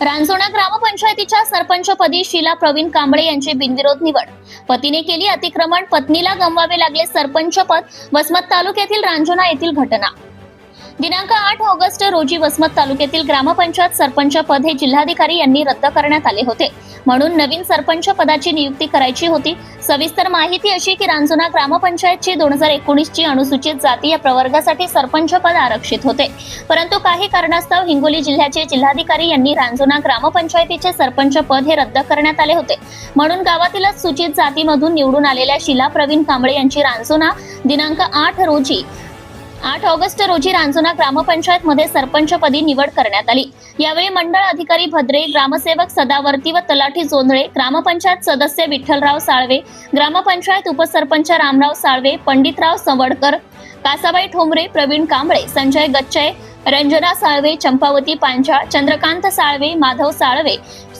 रांजोणा ग्रामपंचायतीच्या सरपंचपदी शीला प्रवीण कांबळे यांची बिनविरोध निवड. पतीने केली अतिक्रमण पत्नीला गमवावे लागले सरपंचपद वसमत तालुक्यातील रांजोणा येथील घटना. दिनांक आठ ऑगस्ट रोजी वसमत तालुक्यातील ग्रामपंचायत सरपंच पद हे जिल्हाधिकारी यांनी रद्द करण्यात आले होते. म्हणून नवीन सरपंच पदाची नियुक्ती करायची होती. सविस्तर माहिती अशी की रांजुना ग्रामपंचायतची दोन हजार एकोणीसची अनुसूचित जाती या प्रवर्गासाठी सरपंच पद आरक्षित होते. परंतु काही कारणास्तव हिंगोली जिल्ह्याचे जिल्हाधिकारी यांनी रांजुना ग्रामपंचायतीचे सरपंच पद हे रद्द करण्यात आले होते. म्हणून गावातीलच सूचित जातीमधून निवडून आलेल्या शिला प्रवीण कांबळे यांची रांजुना दिनांक आठ रोजी आठ ऑगस्ट रोजी रांजुना ग्रामपंचायत मध्ये सरपंचपदी निवड करण्यात आली. यावेळी मंडळ अधिकारी भद्रे ग्रामसेवक सदावर्ती व तलाठी जोंधळे ग्रामपंचायत सदस्य विठ्ठलराव साळवे ग्रामपंचायत उपसरपंच रामराव साळवे पंडितराव सवडकर कासाबाई ठोंबरे प्रवीण कांबळे संजय गच्चय रंजना साळवे चंपावती पांचाळ चंद्रकांत साळवे माधव साळवे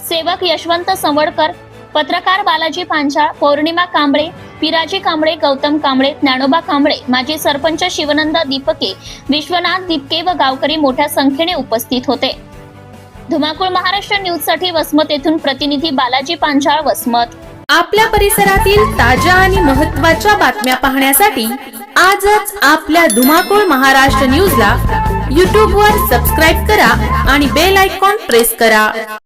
सेवक यशवंत सवडकर पत्रकार बालाजी पांचाळ पौर्णिमा कांबळे पिराजी कांबळे गौतम कांबळे ज्ञानोबा कांबळे माजी सरपंच शिवनंद दीपके विश्वनाथ दीपके व गावकरी मोठ्या संख्येने उपस्थित होते. धुमाकूळ महाराष्ट्र न्यूजसाठी वसमत येथून प्रतिनिधी बालाजी पांचाळ वसमत. आपल्या परिसरातील ताज्या आणि महत्त्वाच्या बातम्या पाहण्यासाठी आजच आपल्या धुमाकूळ महाराष्ट्र न्यूजला यूट्यूबवर सबस्क्राईब करा आणि बेल आयकॉन प्रेस करा.